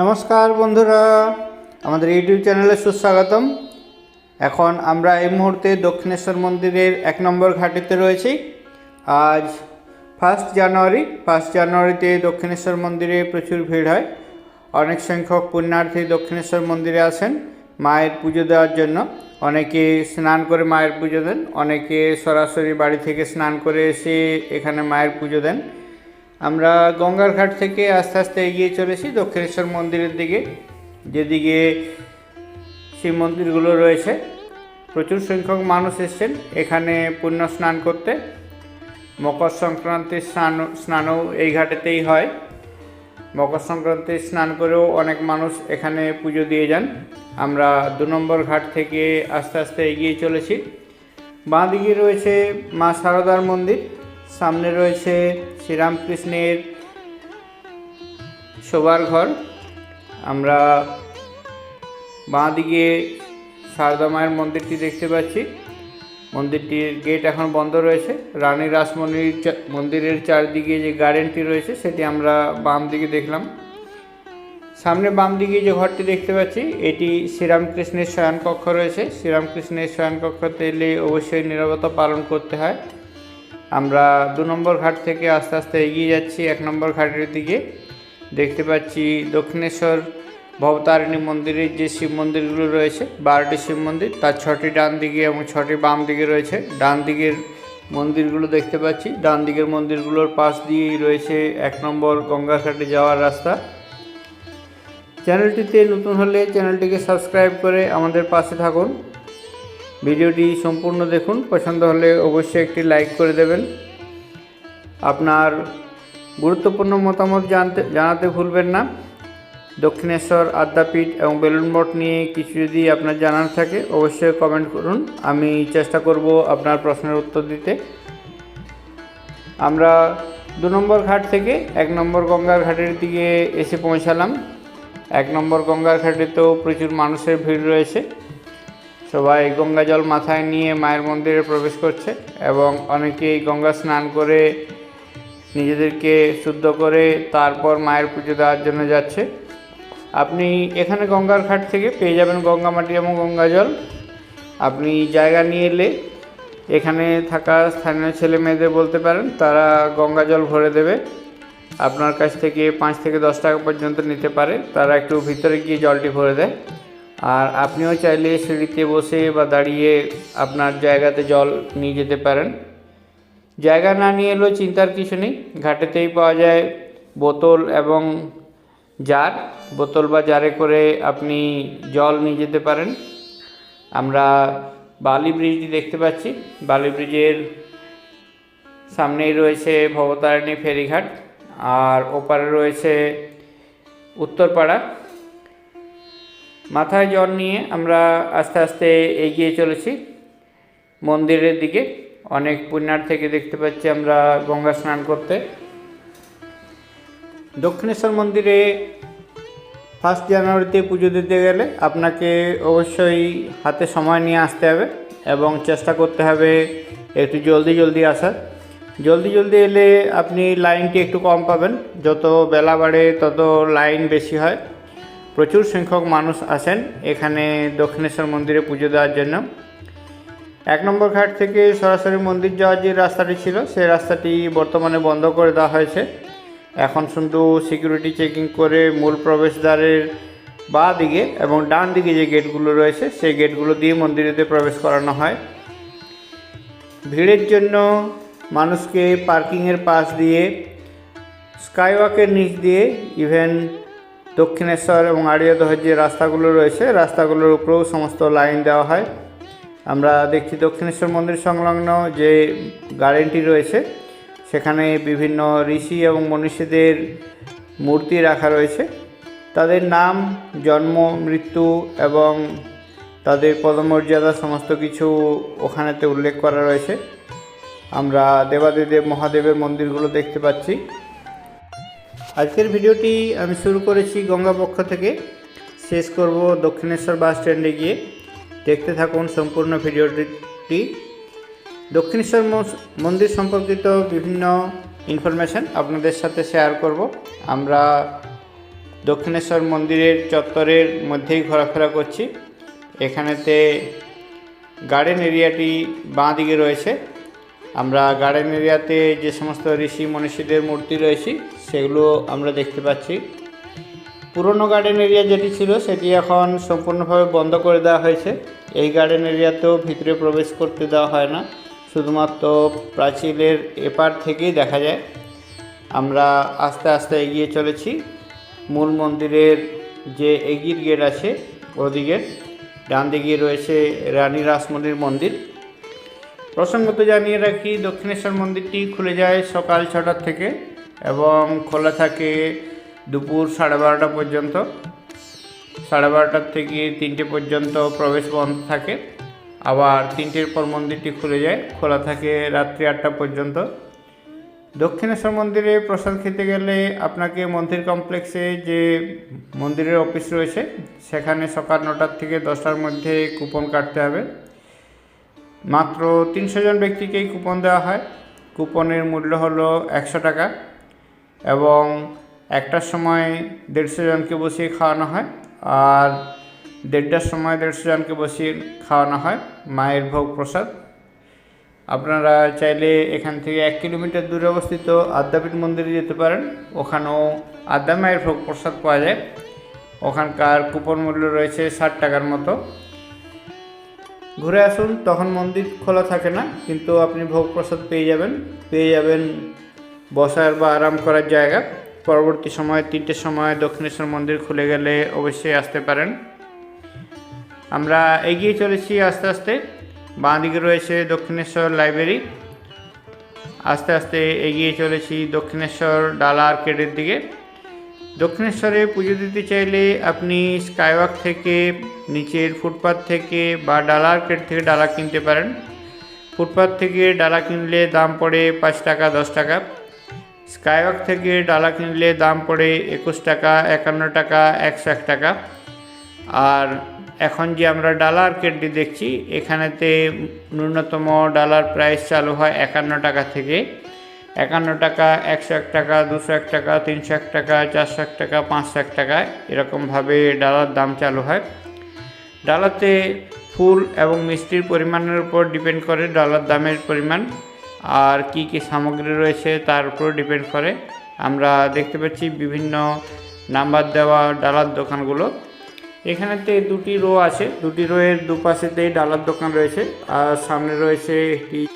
নমস্কার বন্ধুরা, আমাদের ইউটিউব চ্যানেলে সুস্বাগতম। এখন আমরা এই মুহূর্তে দক্ষিণেশ্বর মন্দিরের এক নম্বর ঘাটিতে রয়েছি। আজ ফার্স্ট জানুয়ারি ফার্স্ট জানুয়ারিতে দক্ষিণেশ্বর মন্দিরে প্রচুর ভিড় হয়। অনেক সংখ্যক পুণ্যার্থী দক্ষিণেশ্বর মন্দিরে আসেন মায়ের পুজো দেওয়ার জন্য। অনেকে স্নান করে মায়ের পুজো দেন, অনেকে সরাসরি বাড়ি থেকে স্নান করে এসে এখানে মায়ের পুজো দেন। আমরা গঙ্গার ঘাট থেকে আস্তে আস্তে এগিয়ে চলেছি দক্ষিণেশ্বর মন্দিরের দিকে। যেদিকে শিব মন্দিরগুলো রয়েছে, প্রচুর সংখ্যক মানুষ এসছেন এখানে পুণ্য স্নান করতে। মকর সংক্রান্তির স্নান, স্নানও এই ঘাটেতেই হয়। মকর সংক্রান্তির স্নান করেও অনেক মানুষ এখানে পুজো দিয়ে যান। আমরা দু নম্বর ঘাট থেকে আস্তে আস্তে এগিয়ে চলেছি। বাঁ দিকে রয়েছে মা সারদার মন্দির। সামনে রয়েছে শ্রীরামকৃষ্ণের শোবার ঘর। আমরা বাঁ দিকে সারদা মায়ের মন্দিরটি দেখতে পাচ্ছি। মন্দিরটির গেট এখন বন্ধ রয়েছে। রানী রাসমণির মন্দিরের চারদিকে যে গার্ডেনটি রয়েছে, সেটি আমরা বাম দিকে দেখলাম। সামনে বাম দিকে যে ঘরটি দেখতে পাচ্ছি, এটি শ্রীরামকৃষ্ণের শয়নকক্ষ রয়েছে। শ্রীরামকৃষ্ণের শয়নকক্ষতে এলে অবশ্যই নিরবতা পালন করতে হয়। আমরা দু নম্বর ঘাট থেকে আস্তে আস্তে এগিয়ে যাচ্ছি, এক নম্বর ঘাটের দিকে। দেখতে পাচ্ছি দক্ষিণেশ্বর ভবতারিণী মন্দিরের যে শিব মন্দিরগুলো রয়েছে, বারোটি শিব মন্দির, তার ছটি ডান দিকে এবং ছটি বাম দিকে রয়েছে। ডান দিকের মন্দিরগুলো দেখতে পাচ্ছি, ডান দিকের মন্দিরগুলোর পাশ দিয়েই রয়েছে এক নম্বর গঙ্গাঘাটে যাওয়ার রাস্তা। চ্যানেলটিতে নতুন হলে চ্যানেলটিকে সাবস্ক্রাইব করে আমাদের পাশে থাকুন। ভিডিওটি সম্পূর্ণ দেখুন। পছন্দ হলে অবশ্যই একটি লাইক করে দেবেন। আপনার গুরুত্বপূর্ণ মতামত জানতে, জানাতে ভুলবেন না। দক্ষিণেশ্বর আদ্যাপীঠ এবং বেলুন মঠ নিয়ে কিছু যদি আপনার জানার থাকে, অবশ্যই কমেন্ট করুন। আমি চেষ্টা করব আপনার প্রশ্নের উত্তর দিতে। আমরা দু নম্বর ঘাট থেকে এক নম্বর গঙ্গার ঘাটের দিকে এসে পৌঁছালাম। এক নম্বর গঙ্গার ঘাটে তো প্রচুর মানুষের ভিড় রয়েছে। সবাই গঙ্গা জল মাথায় নিয়ে মায়ের মন্দিরে প্রবেশ করছে এবং অনেকেই গঙ্গা স্নান করে নিজেদেরকে শুদ্ধ করে তারপর মায়ের পুজো দেওয়ার জন্য যাচ্ছে। আপনি এখানে গঙ্গার ঘাট থেকে পেয়ে যাবেন গঙ্গা মাটি এবং গঙ্গা জল। আপনি জায়গা নিয়ে এলে এখানে থাকা স্থানীয় ছেলে মেয়েদের বলতে পারেন, তারা গঙ্গা জল ভরে দেবে। আপনার কাছ থেকে পাঁচ থেকে দশ টাকা পর্যন্ত নিতে পারে, তারা একটু ভিতরে গিয়ে জলটি ভরে দেয়। আর আপনিও চাইলে সিঁড়িতে বসে বা দাঁড়িয়ে আপনার জায়গাতে জল নিয়ে যেতে পারেন। জায়গা না নিয়ে এলেও চিন্তার কিছু নেই। ঘাটেতেই পাওয়া যায় বোতল এবং জার। বোতল বা জারে করে আপনি জল নিয়ে যেতে পারেন। আমরা বালি ব্রিজটি দেখতে পাচ্ছি। বালি ব্রিজের সামনেই রয়েছে ভবতারিণী ফেরিঘাট আর ওপারে রয়েছে উত্তরপাড়া। মাথায় জল নিয়ে আমরা আস্তে আস্তে এগিয়ে চলেছি। মন্দিরের দিকে। অনেক পুণ্যার্থীকে দেখতে পাচ্ছি আমরা গঙ্গা স্নান করতে। দক্ষিণেশ্বর মন্দিরে ফার্স্ট জানুয়ারিতে পুজো দিতে গেলে আপনাকে অবশ্যই হাতে সময় নিয়ে আসতে হবে এবং চেষ্টা করতে হবে একটু জলদি জলদি আসার। জলদি জলদি এলে আপনি লাইনটি একটু কম পাবেন। যত বেলা বাড়ে তত লাইন বেশি হয়। প্রচুর সংখ্যক মানুষ আসেন এখানে দক্ষিণেশ্বর মন্দিরে পুজো দেওয়ার জন্য। এক নম্বর ঘাট থেকে সরাসরি মন্দির যাওয়ার যে রাস্তাটি ছিল, সেই রাস্তাটি বর্তমানে বন্ধ করে দেওয়া হয়েছে। এখন শুধু সিকিউরিটি চেকিং করে মূল প্রবেশদ্বারের বাঁ দিকে এবং ডান দিকে যে গেটগুলো রয়েছে, সেই গেটগুলো দিয়ে মন্দিরেতে প্রবেশ করানো হয়। ভিড়ের জন্য মানুষকে পার্কিংয়ের পাশ দিয়ে স্কাইওয়াকের নিচ দিয়ে ইভেন দক্ষিণেশ্বর এবং আড়িয়াদহের যে রাস্তাগুলো রয়েছে, রাস্তাগুলোর উপরেও সমস্ত লাইন দেওয়া হয়। আমরা দেখছি দক্ষিণেশ্বর মন্দির সংলগ্ন যে গার্ডেনটি রয়েছে, সেখানে বিভিন্ন ঋষি এবং মনীষীদের মূর্তি রাখা রয়েছে। তাদের নাম, জন্ম, মৃত্যু এবং তাদের পদমর্যাদা সমস্ত কিছু ওখানেতে উল্লেখ করা রয়েছে। আমরা দেবাদিদেব মহাদেবের মন্দিরগুলো দেখতে পাচ্ছি। আজকের ভিডিওটি আমি শুরু করেছি গঙ্গাপক্ষ থেকে। শেষ করব দক্ষিণেশ্বর বাস স্ট্যান্ডে গিয়ে। দেখতে থাকুন সম্পূর্ণ ভিডিওটি। দক্ষিণেশ্বর মন্দির সম্পর্কিত বিভিন্ন ইনফরমেশান আপনাদের সাথে শেয়ার করব। আমরা দক্ষিণেশ্বর মন্দিরের চত্বরের মধ্যেই ঘোরাফেরা করছি। এখানেতে গার্ডেন এরিয়াটি বাঁ দিকে রয়েছে। আমরা গার্ডেন এরিয়াতে যে সমস্ত ঋষি মনীষীদের মূর্তি রয়েছে, সেগুলো আমরা দেখতে পাচ্ছি। পুরনো গার্ডেন এরিয়া যেটি ছিল, সেটি এখন সম্পূর্ণভাবে বন্ধ করে দেওয়া হয়েছে। এই গার্ডেন এরিয়াতেও ভিতরে প্রবেশ করতে দেওয়া হয় না। শুধুমাত্র প্রাচীরের এপার থেকেই দেখা যায়। আমরা আস্তে আস্তে এগিয়ে চলেছি। মূল মন্দিরের যে এগির গেট আছে, ওদিকে ডান দিকে রয়েছে রানী রাসমণির মন্দির। প্রসঙ্গত জানিয়ে রাখি, দক্ষিণেশ্বর মন্দিরটি খুলে যায় সকাল ছটার থেকে এবং খোলা থাকে দুপুর সাড়ে বারোটা পর্যন্ত। সাড়ে বারোটার থেকে তিনটে পর্যন্ত প্রবেশ বন্ধ থাকে। আবার তিনটের পর মন্দিরটি খুলে যায়, খোলা থাকে রাত্রি আটটা পর্যন্ত। দক্ষিণেশ্বর মন্দিরে প্রসাদ খেতে গেলে আপনাকে মন্দির কমপ্লেক্সে যে মন্দিরের অফিস রয়েছে, সেখানে সকাল নটার থেকে দশটার মধ্যে কুপন কাটতে হবে। মাত্র তিনশো জন ব্যক্তিকেই কুপন দেওয়া হয়। কুপনের মূল্য হলো একশো টাকা এবং একটার সময় দেড়শো জনকে বসিয়ে খাওয়ানো হয় আর দেড়টার সময় দেড়শো জনকে বসিয়ে খাওয়ানো হয় মায়ের ভোগ প্রসাদ। আপনারা চাইলে এখান থেকে এক কিলোমিটার দূরে অবস্থিত আদ্যাপীঠ মন্দিরে যেতে পারেন। ওখানেও আদ্যা মায়ের ভোগ প্রসাদ পাওয়া যায়। ওখানকার কুপন মূল্য রয়েছে ষাট টাকার মতো। ঘুরে আসুন, তখন মন্দির খোলা থাকে না, কিন্তু আপনি ভোগ প্রসাদ পেয়ে যাবেন পেয়ে যাবেন বসার বা আরাম করার জায়গা। পরবর্তী সময়, তিনটের সময় দক্ষিণেশ্বর মন্দির খুলে গেলে অবশ্যই আসতে পারেন। আমরা এগিয়ে চলেছি আস্তে আস্তে, বাঁ দিকে রয়েছে দক্ষিণেশ্বর লাইব্রেরি। আস্তে আস্তে এগিয়ে চলেছি দক্ষিণেশ্বর ডালা আর্কেডের দিকে। দক্ষিণেশ্বরে পুজো দিতে চাইলে আপনি স্কাইওয়াক থেকে, নিচের ফুটপাথ থেকে বা ডালার আর্কেড থেকে ডালা কিনতে পারেন। ফুটপাথ থেকে ডালা কিনলে দাম পড়ে পাঁচ টাকা, দশ টাকা। স্কাইওয়াক থেকে ডালা কিনলে দাম পড়ে একুশ টাকা, একান্ন টাকা, একশো এক টাকা। আর এখন যে আমরা ডালার কেটটি দেখছি, এখানেতে ন্যূনতম ডালার প্রাইস চালু হয় একান্ন টাকা থেকে। একান্ন টাকা, একশো এক টাকা, দুশো এক টাকা, তিনশো এক টাকা, চারশো এক টাকা, পাঁচশো এক টাকা, এরকমভাবে ডালার দাম চালু হয়। ডালাতে ফুল এবং মিষ্টির পরিমাণের উপর ডিপেন্ড করে ডালার দামের পরিমাণ আর কি কি সামগ্রী রয়েছে তার উপর ডিপেন্ড করে। আমরা দেখতে পাচ্ছি বিভিন্ন নাম্বার দেওয়া ডালার দোকানগুলো। এখানেতে দুটি রো আছে। দুটি রোয়ের দুপাশেতেই ডালার দোকান রয়েছে। আর সামনে রয়েছে একটি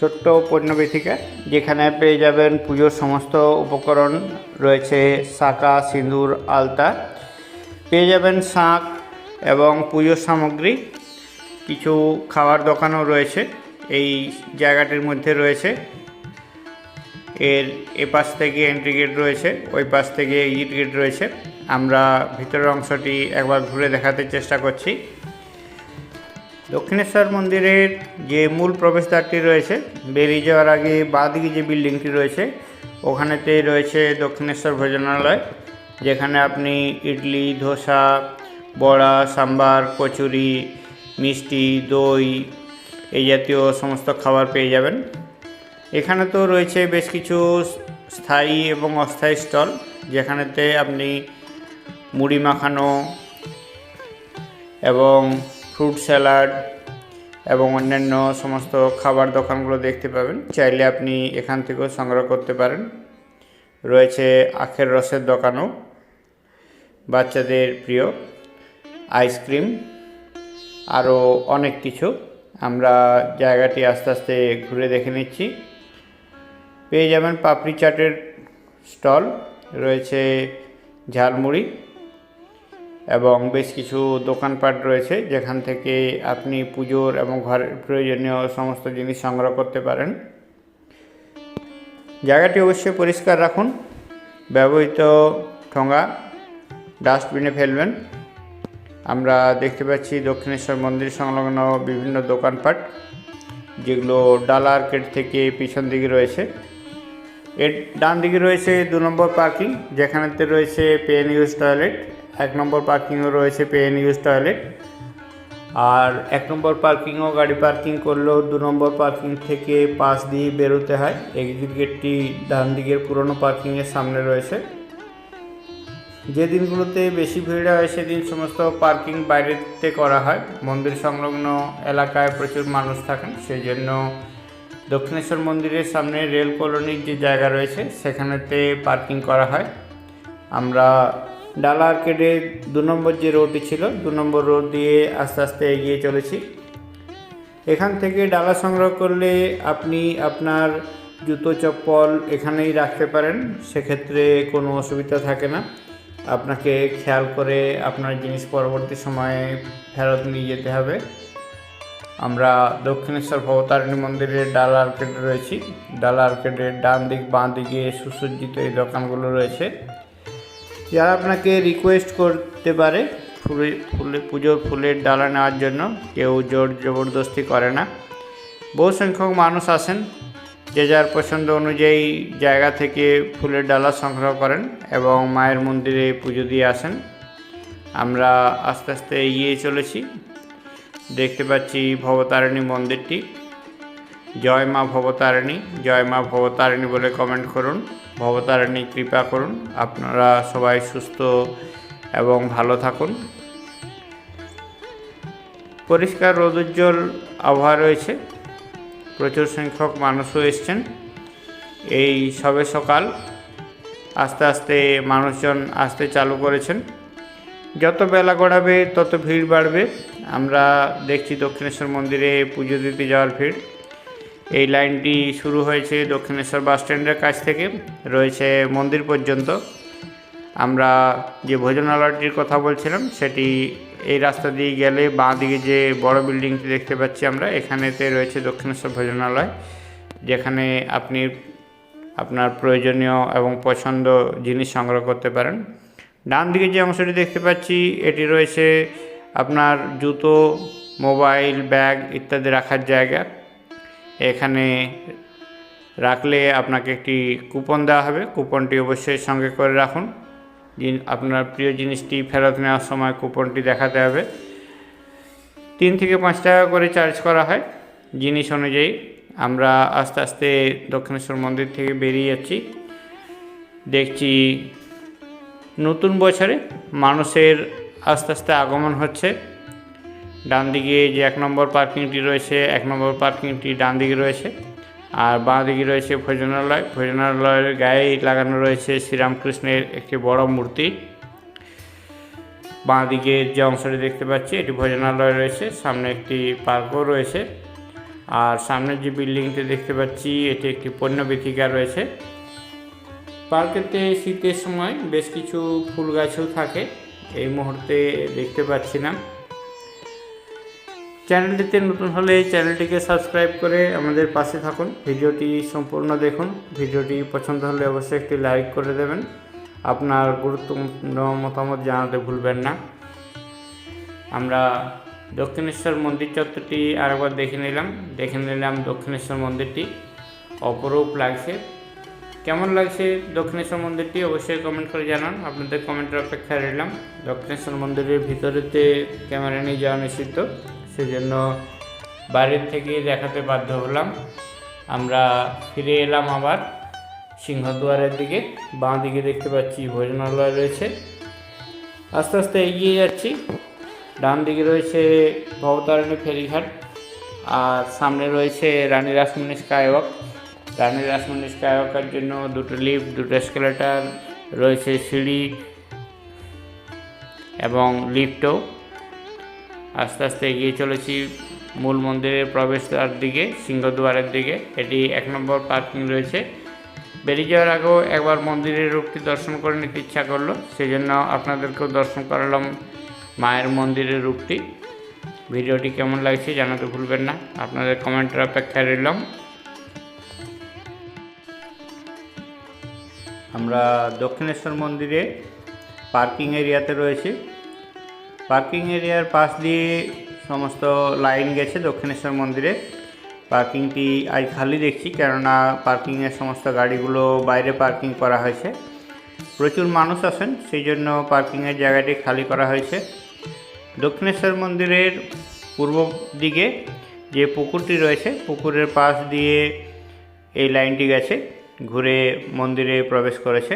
ছোট্ট পণ্যবেথিকা, যেখানে পেয়ে যাবেন পুজোর সমস্ত উপকরণ রয়েছে শাঁকা সিঁদুর, আলতা। পেয়ে যাবেন শাঁখ এবং পুজোর সামগ্রী, কিছু খাবার দোকানও রয়েছে, এই জায়গাটির মধ্যে রয়েছে। এর এ পাশ থেকে এন্ট্রি গেট রয়েছে, ওই পাশ থেকে এক্সিট গেট রয়েছে। আমরা ভিতরের অংশটি একবার ঘুরে দেখাতে চেষ্টা করছি। দক্ষিণেশ্বর মন্দিরের যে মূল প্রবেশদ্বারটি রয়েছে, বেরিয়ে যাওয়ার আগে বাঁদিকে যে বিল্ডিংটি রয়েছে, ওখানেতে রয়েছে দক্ষিণেশ্বর ভোজনালয়, যেখানে আপনি ইডলি, ধোসা, বড়া, সাম্বার, কচুরি, মিষ্টি, দই এই জাতীয় সমস্ত খাবার পেয়ে যাবেন। এখানে তো রয়েছে বেশ কিছু স্থায়ী এবং অস্থায়ী স্টল, যেখানেতে আপনি মুড়ি মাখানো এবং ফ্রুট স্যালাড এবং অন্যান্য সমস্ত খাবার দোকানগুলো দেখতে পাবেন। চাইলে আপনি এখান থেকেও সংগ্রহ করতে পারেন। রয়েছে আখের রসের দোকানও। বাচ্চাদের প্রিয় আইসক্রিম। আরও অনেক কিছু। আমরা জায়গাটি আস্তে আস্তে ঘুরে দেখে নিচ্ছি। পেয়ে যাবেন পাপড়ি চাটের স্টল। রয়েছে ঝালমুড়ি। এবং বেশ কিছু দোকানপাট রয়েছে যেখান থেকে আপনি পুজোর এবং ঘরের প্রয়োজনীয় সমস্ত জিনিস সংগ্রহ করতে পারেন। জায়গাটি অবশ্যই পরিষ্কার রাখুন। ব্যবহৃত ঠোঙা, ডাস্টবিনে ফেলবেন। আমরা দেখতে পাচ্ছি দক্ষিণেশ্বর মন্দির সংলগ্ন বিভিন্ন দোকানপাট, যেগুলো ডালা আর্কেড থেকে পিছন দিকে রয়েছে। এর ডান দিকে রয়েছে দু নম্বর পার্কিং, যেখানেতে রয়েছে পে এন ইউজ টয়লেট। এক নম্বর পার্কিংও রয়েছে পে এন ইউজ টয়লেট আর এক নম্বর পার্কিংও গাড়ি পার্কিং করলেও দু নম্বর পার্কিং থেকে পাশ দিয়ে বেরোতে হয়। এক্সিট গেটটি ডান দিকের পুরনো পার্কিংয়ের সামনে রয়েছে। যে দিনগুলোতে বেশি ভিড় হয় সেদিন সমস্ত পার্কিং বাইরেতে করা হয়। মন্দির সংলগ্ন এলাকায় প্রচুর মানুষ থাকেন, সেই জন্য দক্ষিণেশ্বর মন্দিরের সামনে রেল কলোনির যে জায়গা রয়েছে, সেখানেতে পার্কিং করা হয়। আমরা ডালা আর্কেডে দু নম্বর যে রোডটি ছিল, দু নম্বর রোড দিয়ে আস্তে আস্তে এগিয়ে চলেছি। এখান থেকে ডালা সংগ্রহ করলে আপনি আপনার জুতো চপ্পল এখানেই রাখতে পারেন, সেক্ষেত্রে কোনো অসুবিধা থাকে না। আপনাকে খেয়াল করে আপনার জিনিস পরবর্তী সময়ে ফেরত নিয়ে যেতে হবে। আমরা দক্ষিণেশ্বর ভবতারিণী মন্দিরের ডালা আর্কেডে রয়েছি। ডালা আর্কেডের ডান দিক, বাঁ দিকে সুসজ্জিত এই দোকানগুলো রয়েছে। যারা আপনাকে রিকোয়েস্ট করতে পারে, ফুলে ফুলে, পুজোর ফুলের ডালা নেওয়ার জন্য কেউ জোর জবরদস্তি করে না। বহু সংখ্যক মানুষ আসেন যে যার পছন্দ অনুযায়ী জায়গা থেকে ফুলের ডালা সংগ্রহ করেন এবং মায়ের মন্দিরে পুজো দিয়ে আসেন। আমরা আস্তে আস্তে এগিয়ে চলেছি। দেখতে পাচ্ছি ভবতারিণী মন্দিরটি। জয় মা ভবতারিণী, জয় মা ভবতারিণী বলে কমেন্ট করুন। ভবতারিণী, কৃপা করুন। আপনারা সবাই সুস্থ এবং ভালো থাকুন। পরিষ্কার রোদোজ্জ্বল আবহাওয়া রয়েছে। প্রচুর সংখ্যক মানুষও এসছেন। এই সবে সকাল আস্তে আস্তে মানুষজন আসতে চালু করেছেন। যত বেলা গড়াবে, তত ভিড় বাড়বে। আমরা দেখছি দক্ষিণেশ্বর মন্দিরে পুজো দিতে যাওয়ার ভিড়। এই লাইনটি শুরু হয়েছে দক্ষিণেশ্বর বাস স্ট্যান্ডের কাছ থেকে, রয়েছে মন্দির পর্যন্ত। আমরা যে ভোজনালয়টির কথা বলছিলাম, সেটি এই রাস্তা দিয়ে গেলে বাঁ দিকে যে বড় বিল্ডিংটি দেখতে পাচ্ছি আমরা, এখানেতে রয়েছে দক্ষিণেশ্বর ভোজনালয়, যেখানে আপনি আপনার প্রয়োজনীয় এবং পছন্দ জিনিস সংগ্রহ করতে পারেন। ডান দিকে যে অংশটি দেখতে পাচ্ছি, এটি রয়েছে আপনার জুতো, মোবাইল, ব্যাগ ইত্যাদি রাখার জায়গা। এখানে রাখলে আপনাকে একটি কুপন দেওয়া হবে। কুপনটি অবশ্যই সঙ্গে করে রাখুন। আপনার প্রিয় জিনিসটি ফেরত নেওয়ার সময় কুপনটি দেখাতে হবে। তিন থেকে পাঁচ টাকা করে চার্জ করা হয়। জিনিস অনুযায়ী আমরা আস্তে আস্তে দক্ষিণেশ্বর মন্দির থেকে বেরিয়ে যাচ্ছি। দেখছি নতুন বছরে মানুষের আস্তে আস্তে আগমন হচ্ছে। ডান দিকে যে এক নম্বর পার্কিংটি রয়েছে, এক নম্বর পার্কিংটি ডান দিকে রয়েছে। আর বাঁ দিকে রয়েছে ভোজনালয়। ভোজনালয়ের গায়ে লাগানো রয়েছে শ্রীরামকৃষ্ণের একটি বড় মূর্তি। বাঁ দিকের যে অংশটি দেখতে পাচ্ছি, এটি ভোজনালয় রয়েছে। সামনে একটি পার্কও রয়েছে। আর সামনের যে বিল্ডিংটি দেখতে পাচ্ছি, এটি একটি পণ্য বিথিকা রয়েছে। পার্কেতে শীতের সময় বেশ কিছু ফুল গাছও থাকে। এই মুহূর্তে দেখতে পাচ্ছি না। চ্যানেলটিতে নতুন হলে চ্যানেলটিকে সাবস্ক্রাইব করে আমাদের পাশে থাকুন। ভিডিওটি সম্পূর্ণ দেখুন। ভিডিওটি পছন্দ হলে অবশ্যই একটি লাইক করে দেবেন। আপনার গুরুত্বপূর্ণ মতামত জানাতে ভুলবেন না। আমরা দক্ষিণেশ্বর মন্দির চত্বরটি আরেকবার দেখে নিলাম। দেখে নিলাম দক্ষিণেশ্বর মন্দিরটি। অপরূপ লাগছে। কেমন লাগছে দক্ষিণেশ্বর মন্দিরটি? অবশ্যই কমেন্ট করে জানান। আপনাদের কমেন্টের অপেক্ষায় রইলাম। দক্ষিণেশ্বর মন্দিরের ভিতরেতে ক্যামেরা নিয়ে যাওয়া নিষিদ্ধ। সেজন্য বাইরের থেকে দেখাতে বাধ্য হলাম। আমরা ফিরে এলাম আবার সিংহদুয়ারের দিকে। বাঁ দিকে দেখতে পাচ্ছি ভোজনালয় রয়েছে। আস্তে আস্তে এগিয়ে যাচ্ছি। ডান দিকে রয়েছে ভবতারিণী ফেরিঘাট আর সামনে রয়েছে রানী রাসমণি স্কাইওয়াক। রানী রাসমণি স্কাইওয়াকের জন্য দুটো লিফট, দুটো এসকেলেটার রয়েছে সিঁড়ি এবং লিফটও। আস্তে আস্তে এগিয়ে চলেছি মূল মন্দিরের প্রবেশদ্বার দিকে, সিংহদুয়ারের দিকে। এটি এক নম্বর পার্কিং রয়েছে। বেরিয়ে যাওয়ার আগেও একবার মন্দিরের রূপটি দর্শন করে নিতে ইচ্ছা করল। সেই জন্য আপনাদেরকেও দর্শন করালাম মায়ের মন্দিরের রূপটি। ভিডিওটি কেমন লাগছে জানাতে ভুলবেন না। আপনাদের কমেন্টের অপেক্ষায় রইলাম। আমরা দক্ষিণেশ্বর মন্দিরে পার্কিং এরিয়াতে রয়েছি। পার্কিং এরিয়ার পাশ দিয়ে সমস্ত লাইন গেছে দক্ষিণেশ্বর মন্দিরে। পার্কিংটি আজ খালি দেখছি, কেননা পার্কিংয়ের সমস্ত গাড়িগুলো বাইরে পার্কিং করা হয়েছে। প্রচুর মানুষ আসেন, সেই জন্য পার্কিংয়ের জায়গাটি খালি করা হয়েছে। দক্ষিণেশ্বর মন্দিরের পূর্ব দিকে যে পুকুরটি রয়েছে, পুকুরের পাশ দিয়ে এই লাইনটি গেছে, ঘুরে মন্দিরে প্রবেশ করেছে।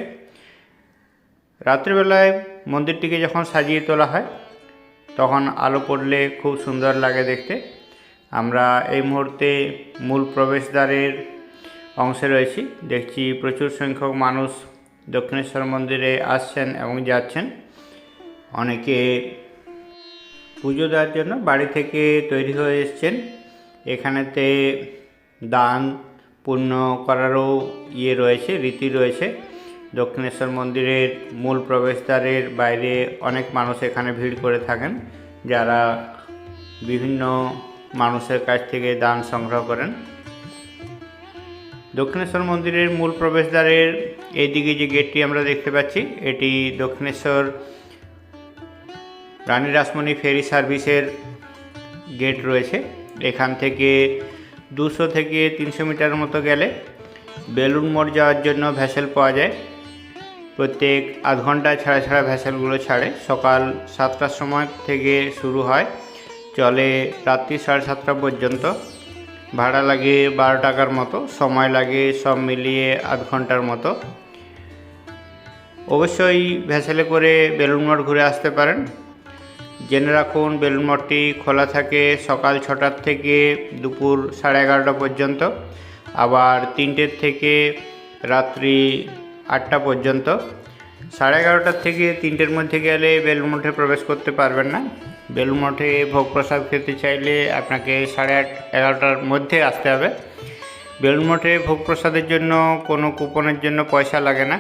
রাত্রিবেলায় মন্দিরটিকে যখন সাজিয়ে তোলা হয় তখন আলো পড়লে খুব সুন্দর লাগে দেখতে। আমরা এই মুহূর্তে মূল প্রবেশদ্বারের অংশে রয়েছি। দেখছি প্রচুর সংখ্যক মানুষ দক্ষিণেশ্বর মন্দিরে আসছেন এবং যাচ্ছেন। অনেকে পুজো দেওয়ার জন্য বাড়ি থেকে তৈরি হয়ে এসছেন। এখানেতে দান, পুণ্য করারও ইয়ে রয়েছে, রীতি রয়েছে। দক্ষিণেশ্বর মন্দিরের মূল প্রবেশদ্বারের বাইরে অনেক মানুষ এখানে ভিড় করে থাকেন, যারা বিভিন্ন মানুষের কাছ থেকে দান সংগ্রহ করেন। দক্ষিণেশ্বর মন্দিরের মূল প্রবেশদ্বারের এইদিকে যে গেটটি আমরা দেখতে পাচ্ছি, এটি দক্ষিণেশ্বর রানী রাসমণি ফেরি সার্ভিসের গেট রয়েছে। এখান থেকে দুশো থেকে তিনশো মিটার মতো গেলে বেলুন মোড় যাওয়ার জন্য ভ্যাসেল পাওয়া যায়। প্রত্যেক আধ ঘণ্টা ছাড়া ছাড়া ভ্যাসেলগুলো ছাড়ে। সকাল সাতটার সময় থেকে শুরু হয়। চলে রাত্রি সাড়ে সাতটা পর্যন্ত। ভাড়া লাগে বারো টাকার মতো। সময় লাগে সব মিলিয়ে আধ ঘণ্টার মতো। অবশ্যই ভ্যাসেলে করে বেলুন মঠ ঘুরে আসতে পারেন। জেনে রাখুন, বেলুন মঠটি খোলা থাকে সকাল ছটার থেকে দুপুর সাড়ে এগারোটা পর্যন্ত। আবার তিনটের থেকে রাত্রি আটটা পর্যন্ত। সাড়ে এগারোটার থেকে তিনটের মধ্যে গেলে বেলুন মঠে প্রবেশ করতে পারবেন না। বেলুন মঠে ভোগ প্রসাদ খেতে চাইলে আপনাকে সাড়ে আট, এগারোটার মধ্যে আসতে হবে। বেলুন মঠে ভোগ প্রসাদের জন্য কোনো কুপনের জন্য পয়সা লাগে না।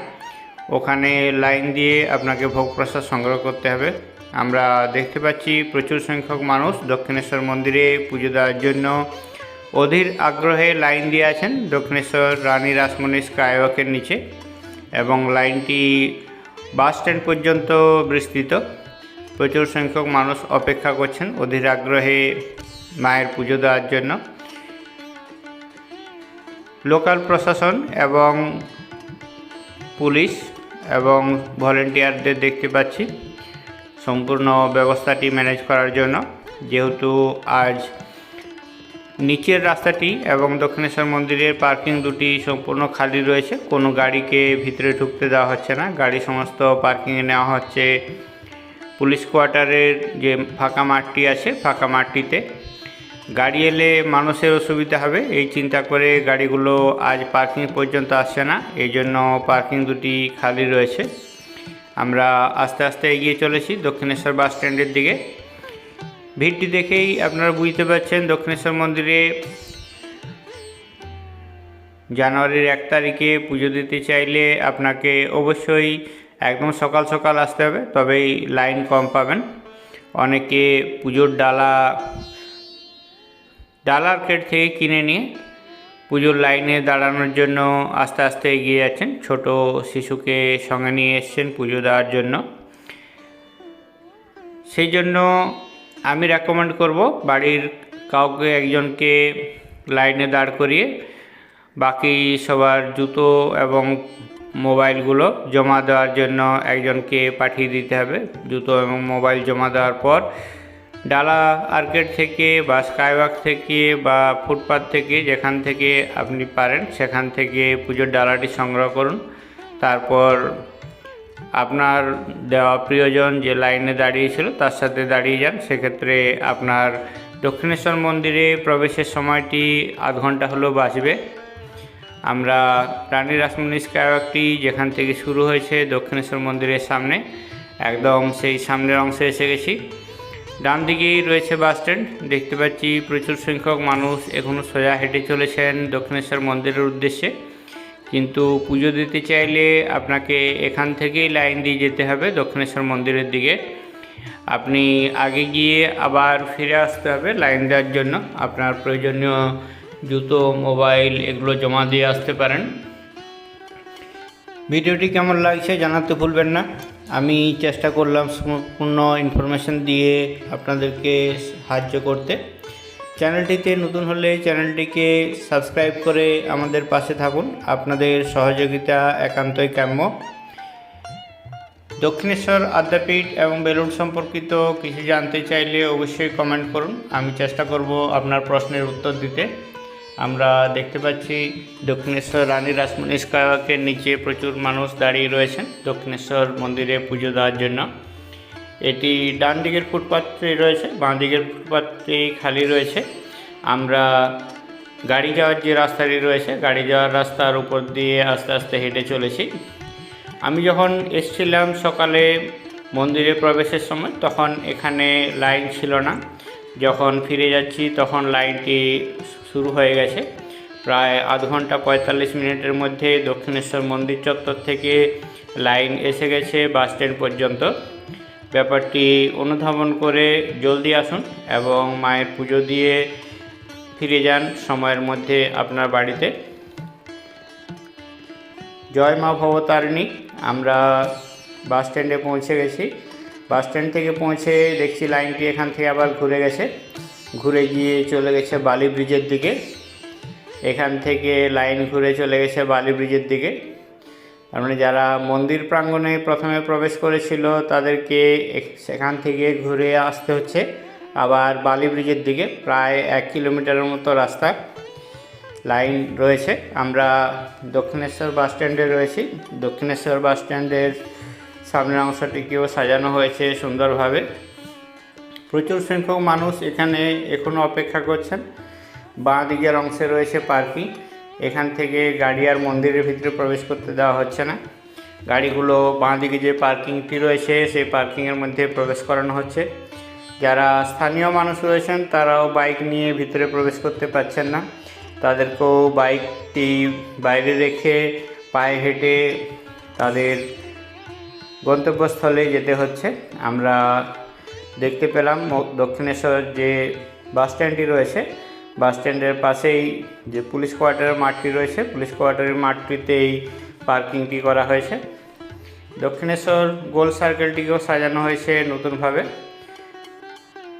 ওখানে লাইন দিয়ে আপনাকে ভোগ প্রসাদ সংগ্রহ করতে হবে। আমরা দেখতে পাচ্ছি প্রচুর সংখ্যক মানুষ দক্ষিণেশ্বর মন্দিরে পুজো দেওয়ার জন্য। অধীর আগ্রহে লাইন দিয়ে আছেন দক্ষিণেশ্বর রানী রাসমণি স্কাইওয়াকের নিচে। এবং লাইনটি বাস স্ট্যান্ড পর্যন্ত বিস্তৃত। প্রচুর সংখ্যক মানুষ অপেক্ষা করছেন অধীর আগ্রহে মায়ের পুজো দেওয়ার জন্য। লোকাল প্রশাসন এবং পুলিশ এবং ভলেন্টিয়ারদের দেখতে পাচ্ছি। সম্পূর্ণ ব্যবস্থাটি ম্যানেজ করার জন্য, যেহেতু আজ নিচের রাস্তাটি এবং দক্ষিণেশ্বর মন্দিরের পার্কিং দুটি সম্পূর্ণ খালি রয়েছে। কোনো গাড়িকে ভিতরে ঢুকতে দেওয়া হচ্ছে না। গাড়ি সমস্ত পার্কিংয়ে নেওয়া হচ্ছে। পুলিশ কোয়ার্টারের যে ফাঁকা মাঠটি আছে, ফাঁকা মাঠটিতে গাড়ি এলে মানুষের অসুবিধা হবে। এই চিন্তা করে গাড়িগুলো আজ পার্কিং পর্যন্ত আসছে না। এই জন্য পার্কিং দুটি খালি রয়েছে। আমরা আস্তে আস্তে এগিয়ে চলেছি দক্ষিণেশ্বর বাস স্ট্যান্ডের দিকে। ভিড়টি দেখেই আপনারা বুঝতে পারছেন দক্ষিণেশ্বর মন্দিরে জানুয়ারির এক তারিখে পুজো দিতে চাইলে আপনাকে অবশ্যই একদম সকাল সকাল আসতে হবে, তবেই লাইন কম পাবেন। অনেকে পুজোর ডালা, ডালার কেট থেকে কিনে নিয়ে পুজোর লাইনে দাঁড়ানোর জন্য আস্তে আস্তে এগিয়ে যাচ্ছেন। ছোট শিশুকে সঙ্গে নিয়ে এসছেন পুজো দেওয়ার জন্য। সেই জন্য আমি রেকমেন্ড করব বাড়ির কাউকে একজনকে লাইনে দাঁড় করিয়ে বাকি সবার জুতো এবং মোবাইলগুলো জমা দেওয়ার জন্য একজনকে পাঠিয়ে দিতে হবে। জুতো এবং মোবাইল জমা দেওয়ার পর ডালা আর্কেড থেকে বা স্কাইওয়াক থেকে বা ফুটপাথ থেকে যেখান থেকে আপনি পারেন, সেখান থেকে পুজোর ডালাটি সংগ্রহ করুন। তারপর আপনার দেওয়া প্রিয়জন যে লাইনে দাঁড়িয়েছিল তার সাথে দাঁড়িয়ে যান। সেক্ষেত্রে আপনার দক্ষিণেশ্বর মন্দিরে প্রবেশের সময়টি আধ ঘণ্টা হলেও বাঁচবে। আমরা রানী রাসমণি স্কাইওয়াকটি যেখান থেকে শুরু হয়েছে দক্ষিণেশ্বর মন্দিরের সামনে, একদম সেই সামনের অংশে এসে গেছি। ডান দিকেই রয়েছে বাস স্ট্যান্ড। দেখতে পাচ্ছি প্রচুর সংখ্যক মানুষ এখনও সোজা হেঁটে চলেছেন দক্ষিণেশ্বর মন্দিরের উদ্দেশ্যে। কিন্তু পুজো দিতে চাইলে আপনাকে এখান থেকেই লাইন দিয়ে যেতে হবে দক্ষিণেশ্বর মন্দিরের দিকে। আপনি আগে গিয়ে আবার ফিরে আসতে হবে লাইন দেওয়ার জন্য। আপনার প্রয়োজনীয় জুতো, মোবাইল এগুলো জমা দিয়ে আসতে পারেন। ভিডিওটি কেমন লাগছে জানাতে ভুলবেন না। আমি চেষ্টা করলাম সম্পূর্ণ ইনফরমেশন দিয়ে আপনাদেরকে সাহায্য করতে। চ্যানেলটিতে নতুন হলে চ্যানেলটিকে সাবস্ক্রাইব করে আমাদের পাশে থাকুন। আপনাদের সহযোগিতা একান্তই কাম্য। দক্ষিণেশ্বর আদ্যাপীঠ এবং বেলুন সম্পর্কিত কিছু জানতে চাইলে অবশ্যই কমেন্ট করুন। আমি চেষ্টা করব আপনার প্রশ্নের উত্তর দিতে। আমরা দেখতে পাচ্ছি, দক্ষিণেশ্বর রানী রাসমণি নিচে প্রচুর মানুষ দাঁড়িয়ে রয়েছেন। দক্ষিণেশ্বর মন্দিরে পুজো দেওয়ার জন্য। এটি ডান দিকের ফুটপাথটি রয়েছে, বাঁ দিকের ফুটপাথটি খালি রয়েছে। আমরা গাড়ি যাওয়ার যে রাস্তাটি রয়েছে, গাড়ি যাওয়ার রাস্তার উপর দিয়ে আস্তে আস্তে হেঁটে চলেছি। আমি যখন এসছিলাম সকালে মন্দিরে প্রবেশের সময়, তখন এখানে লাইন ছিল না। যখন ফিরে যাচ্ছি, তখন লাইনটি শুরু হয়ে গেছে। প্রায় আধ ঘণ্টা পঁয়তাল্লিশ মিনিটের মধ্যে দক্ষিণেশ্বর মন্দির চত্বর থেকে লাইন এসে গেছে বাস স্ট্যান্ড পর্যন্ত। ব্যাপারটি অনুধাবন করে জলদি আসুন এবং মায়ের পুজো দিয়ে ফিরে যান সময়ের মধ্যে আপনার বাড়িতে। জয় মা ভবতারিণী, আমরা বাস স্ট্যান্ডে পৌঁছে গেছি। বাস স্ট্যান্ড থেকে পৌঁছে দেখছি লাইনটি এখান থেকে আবার ঘুরে গেছে। ঘুরে গিয়ে চলে গেছে বালি ব্রিজের দিকে। এখান থেকে লাইন ঘুরে চলে গেছে বালি ব্রিজের দিকে। তার মানে যারা মন্দির প্রাঙ্গণে প্রথমে প্রবেশ করেছিল, তাদেরকে সেখান থেকে ঘুরে আসতে হচ্ছে। আবার বালি ব্রিজের দিকে, প্রায় এক কিলোমিটারের মতো রাস্তা লাইন রয়েছে। আমরা দক্ষিণেশ্বর বাস স্ট্যান্ডে রয়েছি। দক্ষিণেশ্বর বাস স্ট্যান্ডের সামনের অংশটিকেও সাজানো হয়েছে সুন্দরভাবে। প্রচুর সংখ্যক মানুষ এখানে এখনও অপেক্ষা করছেন। বাঁ দিকের অংশে রয়েছে পার্কিং। এখান থেকে গাড়ি আর মন্দিরের ভিতরে প্রবেশ করতে দেওয়া হচ্ছে না। গাড়িগুলো বাঁ দিকে যে পার্কিংটি রয়েছে, সেই পার্কিংয়ের মধ্যে প্রবেশ করানো হচ্ছে। যারা স্থানীয় মানুষ রয়েছেন, তারাও বাইক নিয়ে ভিতরে প্রবেশ করতে পারছেন না। তাদেরকেও বাইকটি বাইরে রেখে পায়ে হেঁটে তাদের গন্তব্যস্থলে যেতে হচ্ছে। আমরা দেখতে পেলাম দক্ষিণেশ্বর যে বাস স্ট্যান্ডটি রয়েছে বাস স্ট্যান্ডের পাশেই যে পুলিশ কোয়ার্টারের মাঠটি রয়েছে, পুলিশ কোয়ার্টারের মাঠটিতে এই পার্কিংটি করা হয়েছে। দক্ষিণেশ্বর গোল সার্কেলটিকেও সাজানো হয়েছে নতুনভাবে।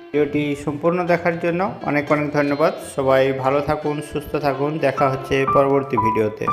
ভিডিওটি সম্পূর্ণ দেখার জন্য অনেক অনেক ধন্যবাদ। সবাই ভালো থাকুন, সুস্থ থাকুন। দেখা হচ্ছে পরবর্তী ভিডিওতে।